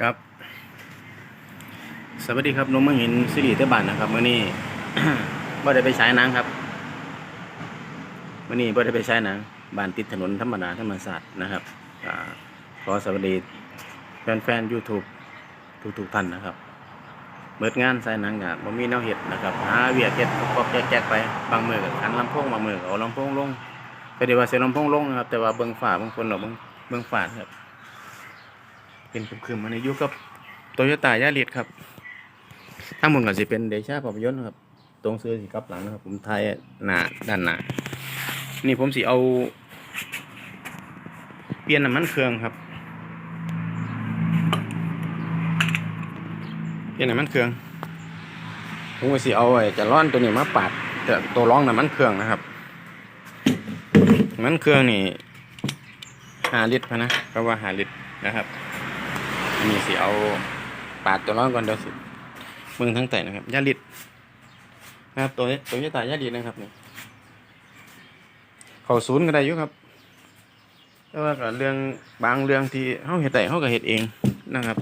ครับ สวัสดีครับนมเมืองหินสิริเตบันนะครับเมื่อนี้บ่ได้ไปฉายหนังครับเมื่อนี้บ่ได้ไปฉายหนังบ้านติดถนนธรรมดาธรรมศาสตร์นะครับอขอสวัสดีแฟนๆ YouTube ทุกๆท่านนะครับเบิดงานสายหนังกับบ่มีแนวเฮ็ดนะครับหาเวียกเฮ็ดปอกๆแจกๆไปบางมือก็ขันลำโพงบางมือเอาลำโพงลงก็ได้ว่าเสียลำโพงลงนะครับแต่ว่าเบิ่งฟ้าบางคนดอกเบิ่งเบิ่งฟ้าครับ เป็นครึมๆมาในยู่กับโตโยต้ายาริสครับทั้งหมดก็สิเป็นเดชาภาพยนตร์ครับ ตรงซื้อสิกลับหลังนะครับ ผมถ่ายหน้าด้านหน้านี่ผมสิเอา เปลี่ยนน้ำมันเครื่องครับเปลี่ยนน้ำมันเครื่องผมก็สิเอาไอ้จะร้อนตัวนี้มาปาดแต่ตัวร้องน้ำมันเครื่องนะครับน้ำมันเครื่องนี่ห้าลิตรพะนะก็ว่าห้าลิตรนะครับ นี่สิเอาปาดตัวร้อนก่อนเดี๋ยวสิมึงทั้งแต่นะครับยาลิดนะครับตัวนี้ตัวนี้ตายยาลิดนะครับนี่เขาศูนย์ก็ได้อยู่ครับแต่ว่าก็เรื่องบางเรื่องที่เฮาเฮ็ดได้เฮาก็เฮ็ดเองนะครับ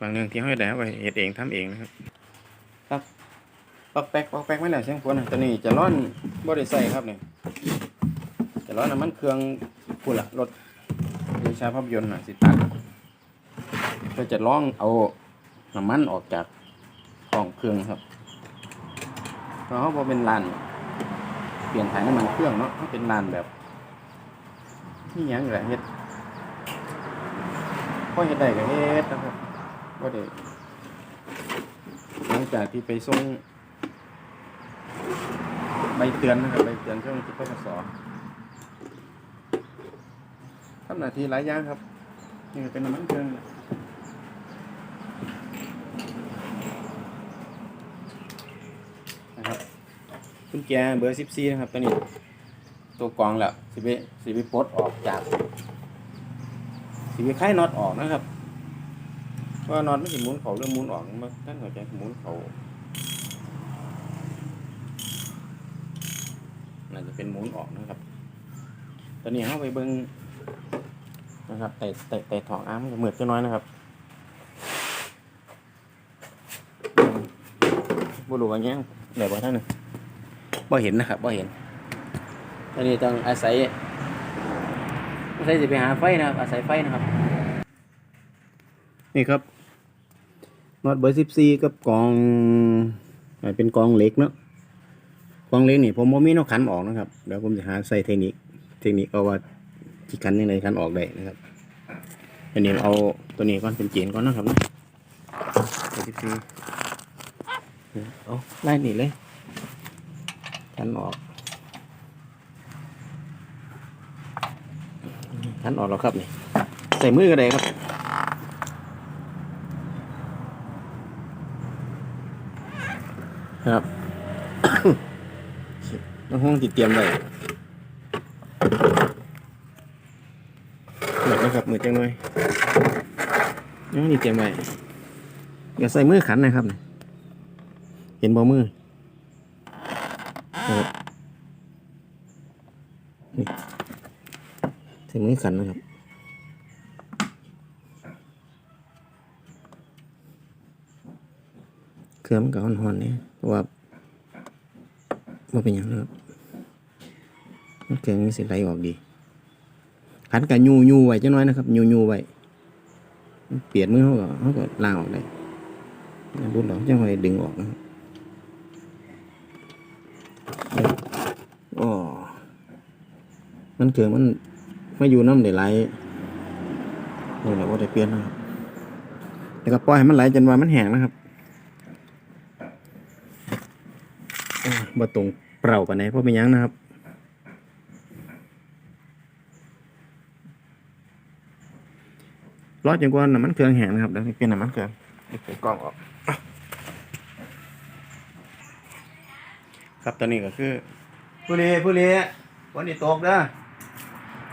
บางเรื่องที่เฮาเฮ็ดได้เฮาก็เฮ็ดเองทำเองนะครับครับปอกแป๊กปอกแป๊กไม่แล้วเสียงฝนนะตัวนี้จะร้อนบ่ได้ใส่ครับเนี่ยจะร้อนน้ำมันเครื่องพุ่นละรถวิชาภาพยนตร์น่ะสิตัด ก็จะล่องเอาน้ำมันออกจากของเครื่องครับเพราะเขาบอเป็นลานเปลี่ยนถ่ายน้ำมันเครื่องเนาะเขาเป็นลานแบบนี่ยังแหละเฮ็ดพอเฮ็ดได้ก็เฮ็ดนะครับว่าได้หลังจากที่ไปส่งใบเตือนนะครับใบเตือนเครื่องที่ปสทำหน้าที่หลายอย่างครับนี่เป็นน้ำมันเครื่อง นะครับ กุญแจเบอร์สิบสี่นะครับตัวนี้ตัวกองแล้วสิบสิบปลดออกจากสิบไข่น็อตออกนะครับเพราะว่าน็อตไม่สิหมุนเขาเริ่มหมุนออกมันท่านเข้าใจมุนเขาน่าจะเป็นมุนออกนะครับ ตอนนี้เข้าไปเบิ้งนะครับแต่แต่แต่ถองอ้ามเหมือนจะน้อยนะครับบุรุษว่าแง่เดี๋ยวบ่ท่านหนึ่ง บ่เห็นนะครับบ่เห็นตอนนี้ต้องอาศัยอาศัยจะไปหาไฟนะครับ อาศัยไฟนะครับ นี่ครับน็อตเบอร์สิบสี่กับกองอ่าเป็นกองเหล็กเนาะกองเหล็กนี่ผมบ่มีนกขันออกนะครับเดี๋ยวผมจะหาใส่เทคนิคเทคนิคเอาว่าที่ขันยังไงขันออกได้นะครับอันนี้เอาตัวนี้ก่อนเป็นเจนก่อนนะครับเนาะเบอร์สิบสี่เอาไล่หนีเลย ขันออกขันออกแล้วครับนี่ใส่มือก็ได้ครับครับน้องห้องติดเตรียมไว้หมดนะครับมือจังหน่อยน้องนี่เตรียมไว้อย่าใส่มือขันนะครับนี่เห็นบ่มือ นะครับนี่ถึงมือขันนะครับเครื่องมันกับหอนๆนี่เพราะว่าว่าเป็นอย่างนะครับมันเครื่องนี้สิไหลออกดีขันกับยูยูไว้จังน้อยนะครับยูยูไว้เปลี่ยนมือเขาก็เขาก็ล้างออกได้รุดออกจังไว้ดึงออกนะครับ อ๋อมันเกิดมันไม่อยู่น้ำได้ไหลนี่แหละว่าได้เปลี่ยนนะครับแล้วก็ปล่อยให้มันไหลจนว่ามันแห้งนะครับโอ้ยบ่ตรงเปล่าปานไหนเพราะเป็นยังนะครับรอดจนกว่าน้ำมันเครื่องแห้งนะครับเดี๋ยวเปลี่ยนน้ำมันเครื่องเดี๋ยวเปิดกล้องออก ครับตอนนี้ก็คือผู้เลี้ผู้เลี้วันนี้ตกเด้อ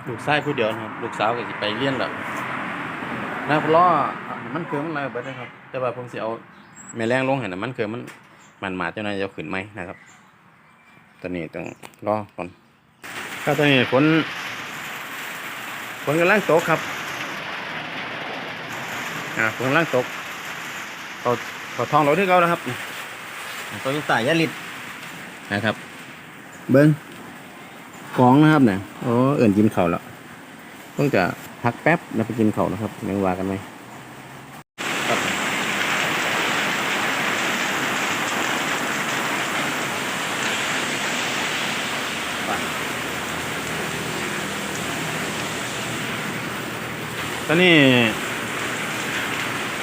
ลูกชายผู้เดียวนะครับลูกสาวก็สิไปเรียนแล้วนะครับล้อมันเครื่องมันอะไรเบิดนะครับ แต่ว่าผมสิเอาแม่แรงลงให้น้ำมันเครื่องมันมันมาเจ้าหน้าจะเอาขึ้นไหมนะครับตอนนี้ต้องรอก่อนครับตอนนี้ฝนฝนกำลังตกครับอ่าผมกำลังตกเขาเขาทองเราที่เขานะครับโตโยต้ายาริส นะครับ เบิ้งกองนะครับเนี่ยโอ้เอื่นกินเขาวแล้วเพิ่งจะพักแป๊บแล้วไปกินเขาวนะครับยังว่ากันไหมครับตอนนี้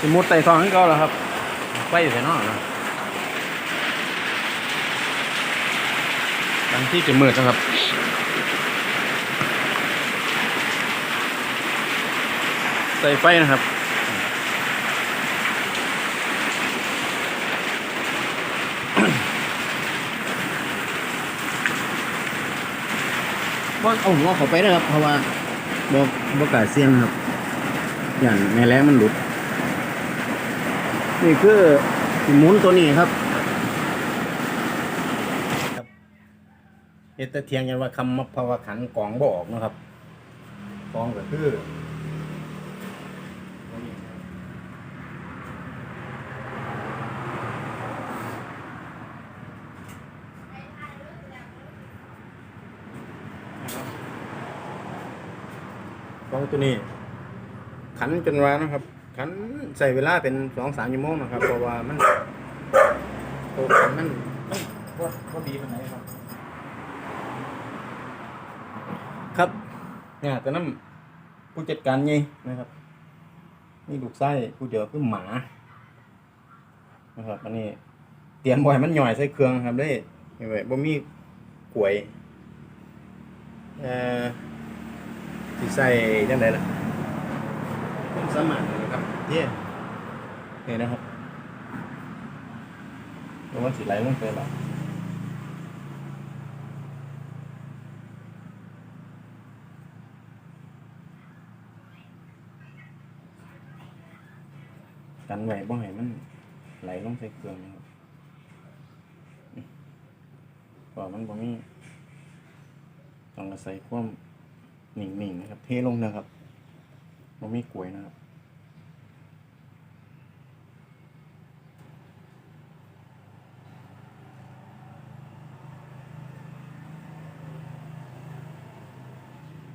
สมุดไต่ทองให้เขาแล้วครับไฟอยู่ไหนเนอกนะ บางที่จะมืดนะครับใส่ไฟนะครับว่าเอาหัวเขาไปนะครับ เพราะว่าบอกบกาเสียงครับ อย่างในแรงมันหลุด นี่คือหมุนตัวนี้ครับ เอตเทียงกันว่าคำมาภาวะขันกองบออกนะครับกองก็คือตัวนี้ครับกองตัวนี้ ขันจนว่านะครับ ขันใส่เวลาเป็นสองสามชั่วโมงนะครับ เพราะว่ามันตัวขันมันต้องว่าว่าดีมันไหนครับ ครับเนี่ยแต่นั้นผู้จัดการไงนะครับ นี่ลูกไส้ผู้เดียวคือหมา นะครับ อันนี้เตรียมบ่อยมันหน่อยใส่เครื่องครับได้เห็นไหมบ่มีกล้วยเอ่อที่ใส่จังไดล่ะผมสมัครนะครับเนี่ยนี่นะครับรู้ว่าสีไหลลงไปหรอ กันไหวบ่ให้มันไหลลงใส่เครื่องนะครับก็มันบ่มีต้องอาศัยความหนิ่งๆนะครับ เทลงนะครับมันมีกล้วยนะครับ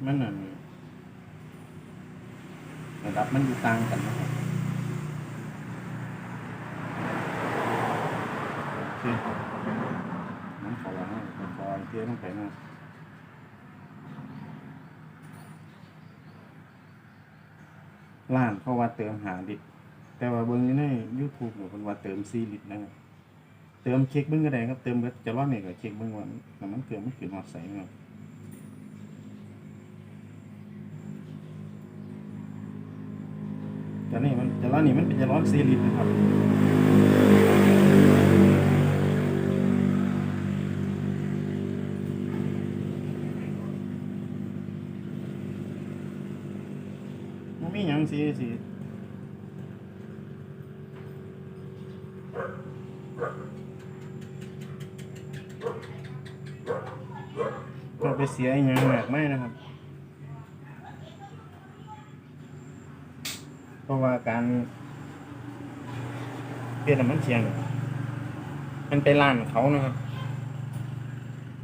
มันนั่นระดับมันอยู่ต่างกันนะครับ โอเคมันขอละนะขออีกเทียต้องไปนะร้านเขาว่าเติมหาลิตรแต่ว่าเบิ่งอยู่ใน YouTube เนี่ยเพิ่นว่าเติม4ลิตรนะครับเติมเช็คเบิ่งก็ได้ครับ เติมเบิดจะรอดนี่ก็เช็คเบิ่งว่าน้ำมันเติมมันขึ้นฮอดไสครับแต่นี่มันจะรอดนี่มันเป็นจะรอด4ลิตรนะครับ มีหยังสิสิก็ไปเสียอหยังมากไม่นะครับ เพราะว่าการเปลี่ยนมันเชียง มันไปร้านเขานะครับ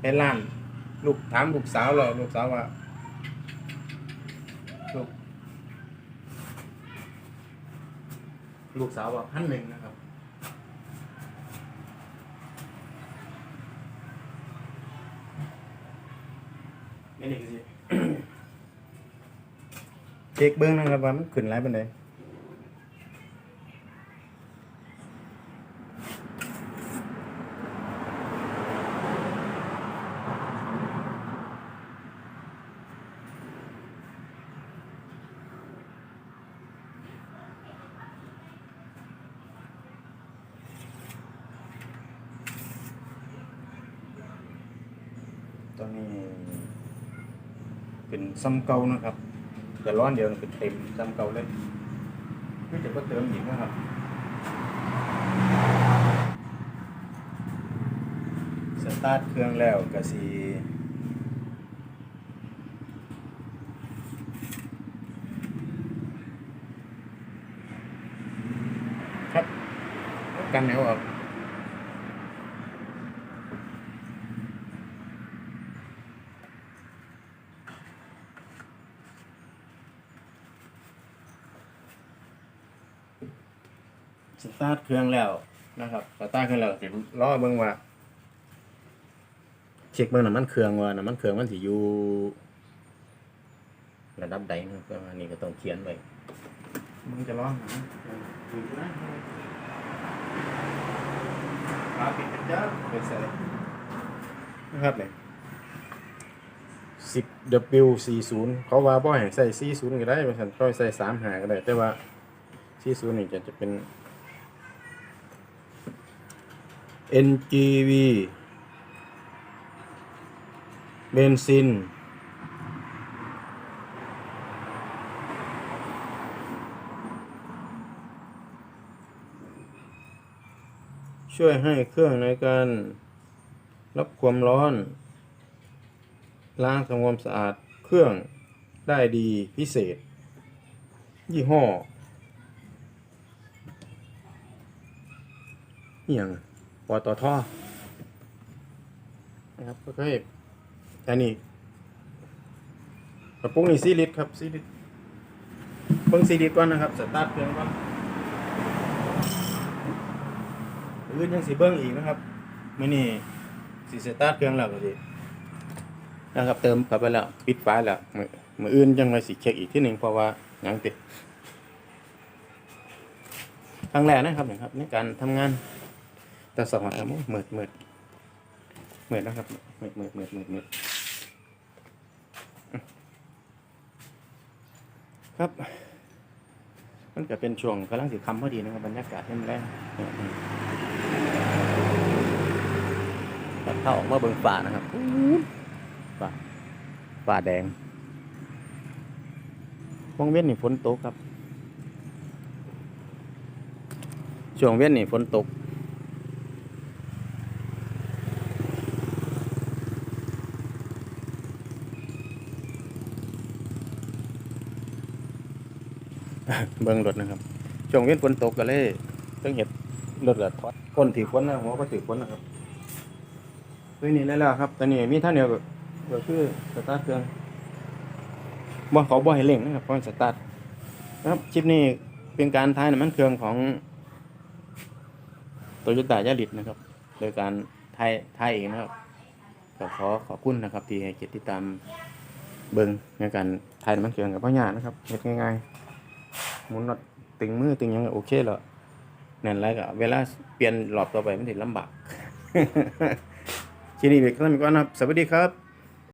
ไปร้าน ลูกถามลูกสาวเราลูกสาวว่า ลูก ลูกสาวว่าพันหนึ่งนะครับไม่นี่สิ เช็คเบิ้งนะครับว่ามันขึ้นไรเป็นได ตอนนี้ เป็นซ้ำเก่านะครับแต่ร้อนเดียวเป็นเต็มซ้ำเก่าเลยไม่จะก็เติมอีกนะครับสตาร์ทเครื่องแล้วก็สีครับกันแนวออก สตาร์ทเครื่องแล้วนะครับสตาร์ทเครื่องแล้วสิล้อเบิ่งว่า เช็คเบิ่งน้ำมันเครื่องว่าน้ำมันเครื่องมันสิอยู่ระดับใดนะครับอันนี้ก็ต้องเขียนไว้มึงจะร้องนะถูกนะปาปิดจ้าไปใส่นะครับเนี่ย10 W 40เขาว่าบ่ให้ใส่40ก็ได้ว่าซั่นก็ใส่35ก็ได้ แต่ว่า40นี่จะจะเป็น NGV เบนซิน ช่วยให้เครื่องในการรับความร้อน ล้างทำความสะอาดเครื่องได้ดีพิเศษ ยี่ห้ออย่าง ปตทนะครับก็ให้อันนี้กระปุกนี่ซีลิตรครับซีลิตรเบิ่งซีลิตรก่อนนะครับสตาร์ทเครื่องก่อนอื่นยังสิเบิ้งอีกนะครับมื่อนี้สิสตาร์ทเครื่องแล้วก็สินะครับเติมเข้าไปแล้วปิดฝาแล้วมือมืออื่นยังไงสิเช็คอีกที่หนึ่งเพราะว่ายังติดครั้งแรกนะครับนี่ยครับในการทำงาน แต่สองวันครับเหมือดเหมือดเหมือดนะครับเหมือดเหมือดเหมือดเหมือดเหมือดครับ มันก็เป็นช่วงกำลังสิคำพอดีนะครับบรรยากาศเย็นแรงตัดเข้าออกมาเบิ่งป่านะครับป่าป่าแดงช่วงเว้นนี่ฝนตกครับ ช่วงเว้นนี่ฝนตก เบิ่งรถนะครับช่วงเว้นฝนตกก็เลยต้องเห็ดรถก็ทอดก้นถือฝนนะหัวก็ถือฝนนะครับคือนี่แล้วครับตอนนี้มีท่าเดียวก็คือสตาร์ทเครื่องบ่เขาบ่ให้เร่งนะครับเพราะสตาร์ทนะครับคลิปนี้เป็นการท้ายน้ำมันเครื่องของโตโยต้ายาริสนะครับ โดยการทายทายเองนะครับก็ขอขอบคุณนะครับ ที่ให้เกียรติติดตามเบิ่งในการทายน้ำมันเครื่องกับพ่อหยานะครับเฮ็ดง่ายๆ หมุนน็อตตึงมือตึงยังโอเคแล้วนั่นแล้วก็เวลาเปลี่ยนหลอดต่อไปมันถึงลำบากทีนี้เบรกเท่านี้ก่อนนะครับ สวัสดีครับ